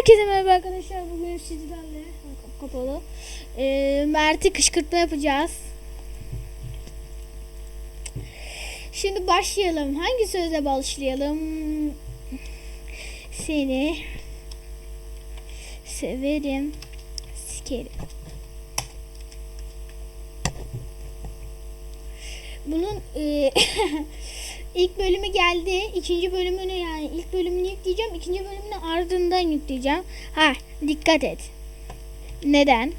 Herkese merhaba arkadaşlar. Bugün sizlerle Kap- kapalı. Ee, Mert'i kışkırtma yapacağız. Şimdi başlayalım. Hangi sözle başlayalım? Seni severim. Sikerim. Bunun e, ilk bölümü geldi. İkinci bölümünü yani ilk bölümünü yükleyeceğim. ikinci bölümünü ardından yükleyeceğim. Ha dikkat et. Neden?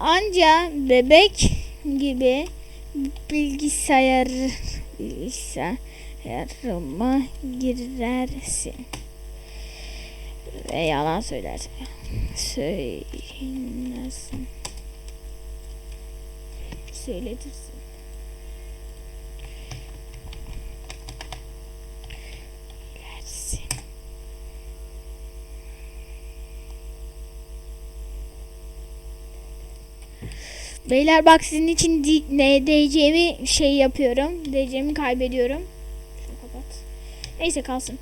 Anca bebek gibi bilgisayar bilgisayarıma girersin. Ve yalan söylersin. Söylersin. Söyletirsin. Söylersin. Beyler bak sizin için ne diyeceğimi şey yapıyorum. Diyeceğimi kaybediyorum. Kapat. Neyse kalsın.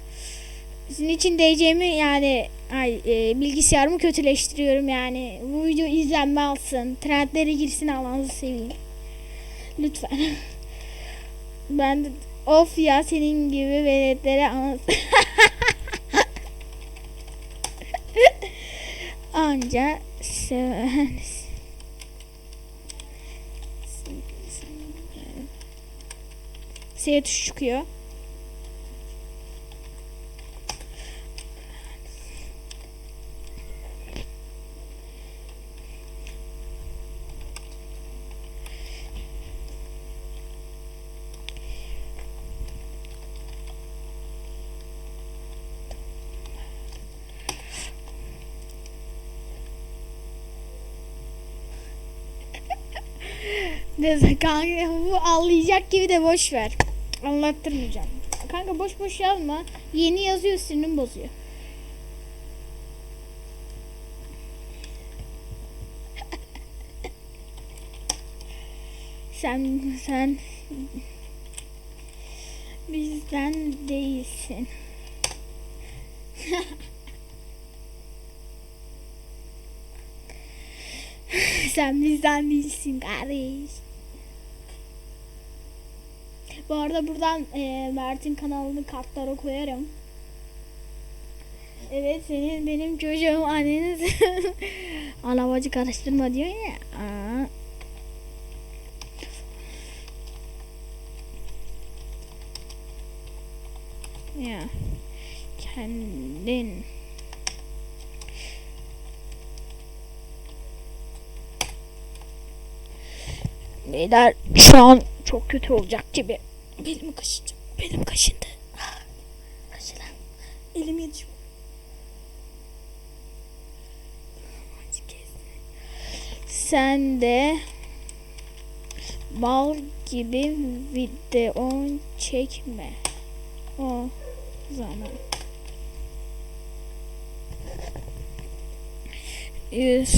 Sizin için diyeceğimi yani ay, e, bilgisayarımı kötüleştiriyorum yani. Bu video izlenme alsın. Trendlere girsin Allah'ınızı seveyim. Lütfen. ben de of ya senin gibi veletlere anlat. Anca seven S tuşu çıkıyor. Neyse kanka bu ağlayacak gibi de boş ver. Anlattırmayacağım. Kanka boş boş yazma. Yeni yazıyor sinirim bozuyor. sen sen bizden değilsin. sen bizden değilsin kardeş. Bu arada buradan e, Mert'in kanalını kartlara koyarım. Evet senin benim çocuğum anneniz ana bacı karıştırma diyor ya. Aa. Ya kendin Beyler şu an çok kötü olacak gibi. Belim kaşındı. Belim kaşındı. Kaşınan. Elim yetişiyor. Sen de bal gibi video çekme. O zaman. Yüz.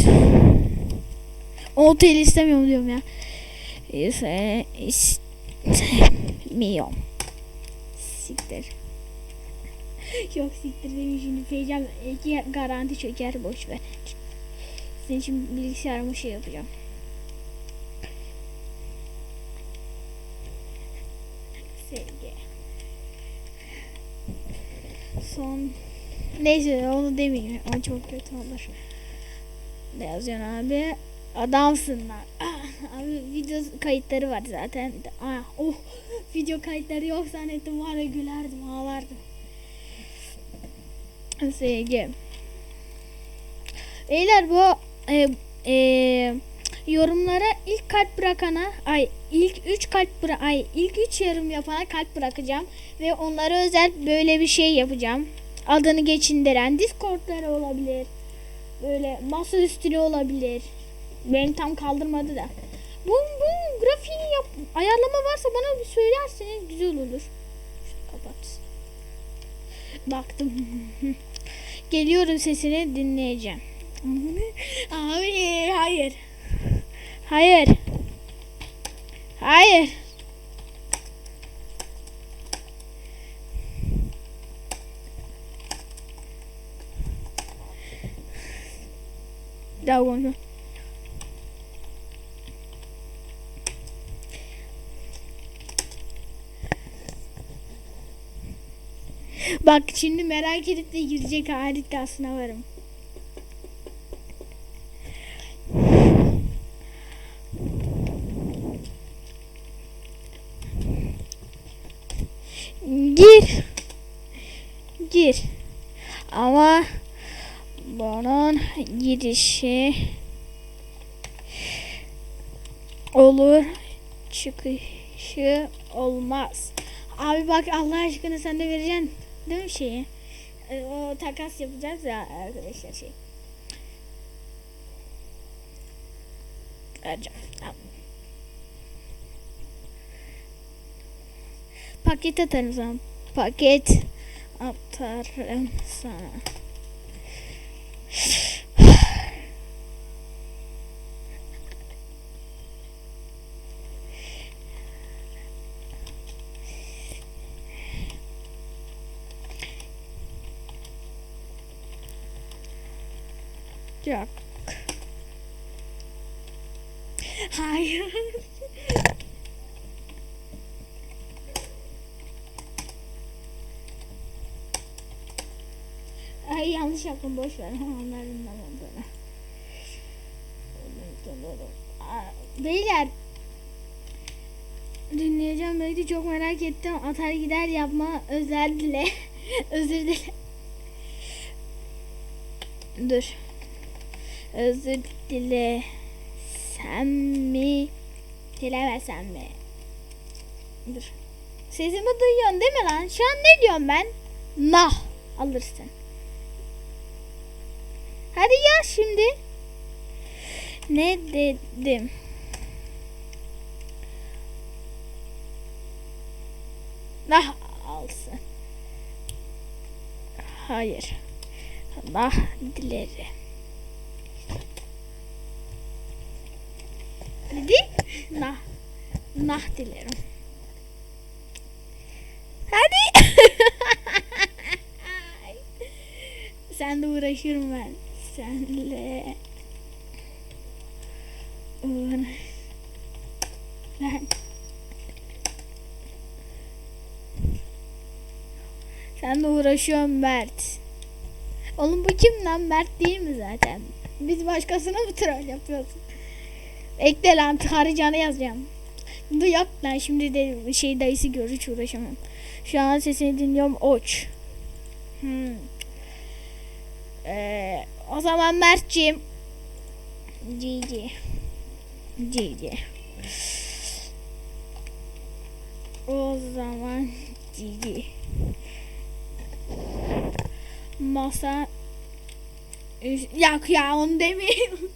10 TL istemiyorum diyorum ya. İse istemiyorum. Siktir. Yok siktir demiş şimdi Feycan iki garanti çöker boş ver. Senin için bilgisayarımı şey yapacağım. Sevgi. Son Neyse onu demeyeyim. O çok kötü olur. Ne yazıyorsun abi? Adamsın lan. Ah, Abi video kayıtları var zaten. Ah, oh, video kayıtları yok zannettim var ya gülerdim ağlardım. Sevgi. Beyler bu e, e, yorumlara ilk kalp bırakana ay ilk 3 kalp bıra ay ilk 3 yorum yapana kalp bırakacağım ve onlara özel böyle bir şey yapacağım. Adını geçindiren Discord'ları olabilir. Böyle masa üstüne olabilir. Benim tam kaldırmadı da. Bunun bunun grafiğini yap ayarlama varsa bana bir söylerseniz güzel olur. Şunu kapat. Baktım. Geliyorum sesini dinleyeceğim. Abi hayır. Hayır. Hayır. Daha konuşalım. Bak şimdi merak edip de girecek harikasına varım. Gir. Gir. Ama bunun girişi olur çıkışı olmaz. Abi bak Allah aşkına sen de vereceksin mi şeyi? Ee, O takas yapacağız ya arkadaşlar şey. Vereceğim. Tamam. Paket atarım sana. Paket atarım sana. Yok. Hayır. Ay yanlış yaptım boş ver. Onların da olduğunu. Beyler dinleyeceğim belki çok merak ettim. Atar gider yapma özel dile. Özür dile. Dur. Özür dile. Sen mi? Dilemesem mi? Dur. Sesimi duyuyorsun değil mi lan? Şu an ne diyorum ben? Nah alırsın. Hadi ya şimdi. Ne dedim? Nah alsın. Hayır. Nah dileri. Nah. Nah dilerim. Hadi. Sen de uğraşırım ben. Senle. Uğraş. Ben. Sen de uğraşıyorsun Mert. Oğlum bu kim lan? Mert değil mi zaten? Biz başkasına mı troll yapıyoruz? Ekle lan tarayacağını yazacağım. Dur yok lan şimdi de şey dayısı görür hiç uğraşamam. Şu an sesini dinliyorum oç. Hmm. Ee, o zaman Mert'ciğim. Cici. Cici. O zaman Cici. Masa Yok ya onu demeyeyim.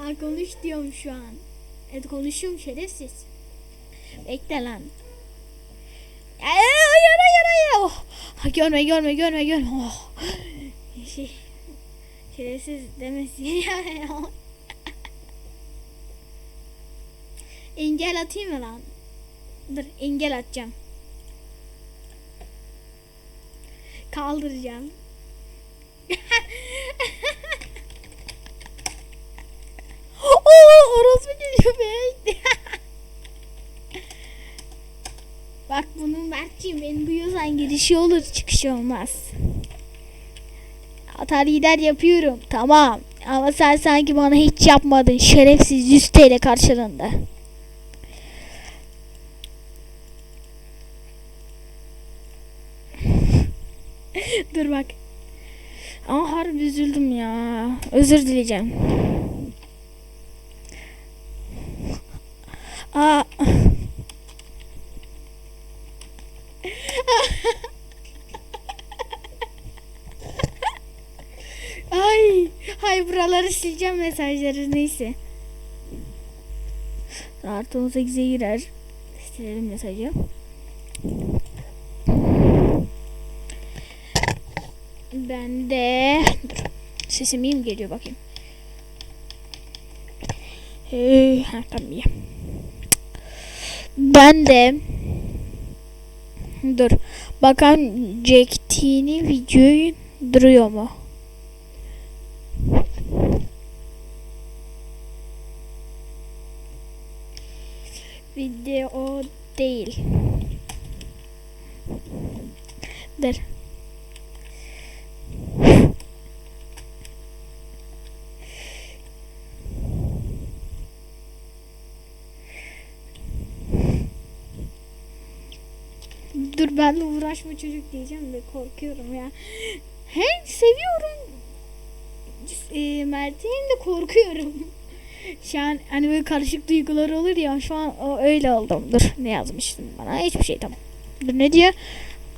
Aa, konuş diyorum şu an. Evet konuşuyorum şerefsiz. Bekle lan. Ay, Hayır hayır hayır. Oh. Görme görme görme görme. Oh. Şey, şerefsiz demesin ya. engel atayım mı lan? Dur engel atacağım. Kaldıracağım. Oo, orospu geliyor be. Bak bunun Mert'ciğim beni duyuyorsan girişi olur çıkışı olmaz. Atar gider yapıyorum tamam. Ama sen sanki bana hiç yapmadın şerefsiz 100 TL karşılığında. Dur bak. Ama harbi üzüldüm ya. Özür dileyeceğim. Aa. Ay, hay buraları sileceğim mesajları neyse. Artı 18'e girer. Silelim mesajı. Ben de sesim iyi mi geliyor bakayım. Ha, tamam iyi. Ben de dur bakan çektiğini videoyu duruyor mu? Video değil. Dur. Dur benle uğraşma çocuk diyeceğim de korkuyorum ya. Hem seviyorum e, Mert'in hem de korkuyorum. Şu an hani böyle karışık duygular olur ya şu an o öyle oldum. Dur ne yazmıştın bana hiçbir şey tamam. Dur ne diyor?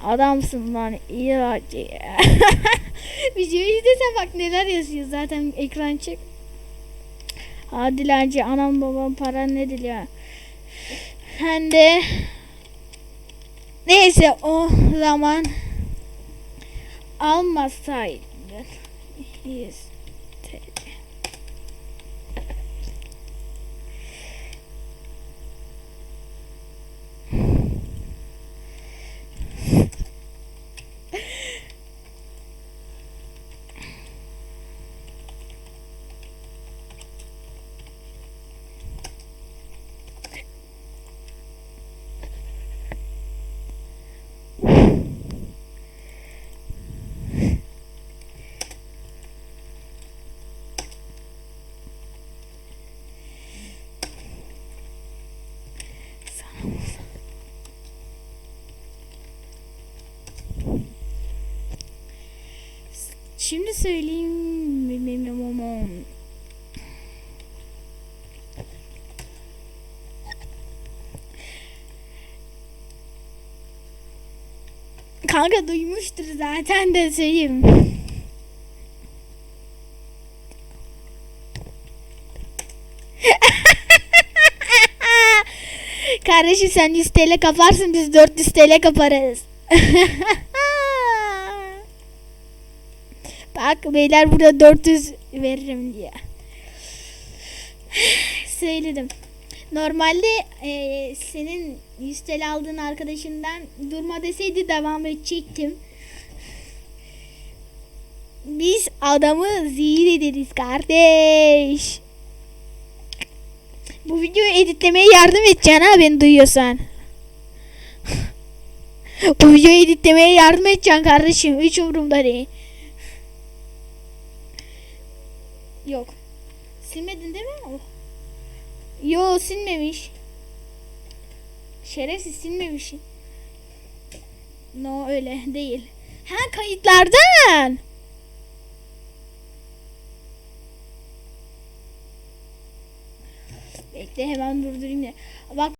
Adamsın lan iyi. Videoyu izlesen bak neler yazıyor zaten ekran çık. Hadi lancı anam babam para ne diliyor. Hem de neyse o zaman almasaydın 100 TL. Şimdi söyleyeyim. Kanka duymuştur zaten de söyleyeyim. Kardeşim sen 100 TL kaparsın biz 400 TL kaparız. Bak beyler burada 400 veririm diye. Söyledim. Normalde eee, senin 100 TL aldığın arkadaşından durma deseydi devam edecektim. Biz adamı zehir ederiz kardeş. Bu videoyu editlemeye yardım edeceksin ha beni duyuyorsan. Bu videoyu editlemeye yardım edeceksin kardeşim. Hiç umurumda değil. Yok. Silmedin değil mi? Oh. Yo silmemiş. Şerefsiz silmemiş. No öyle değil. Ha kayıtlardan. Bekle hemen durdurayım ya. Bak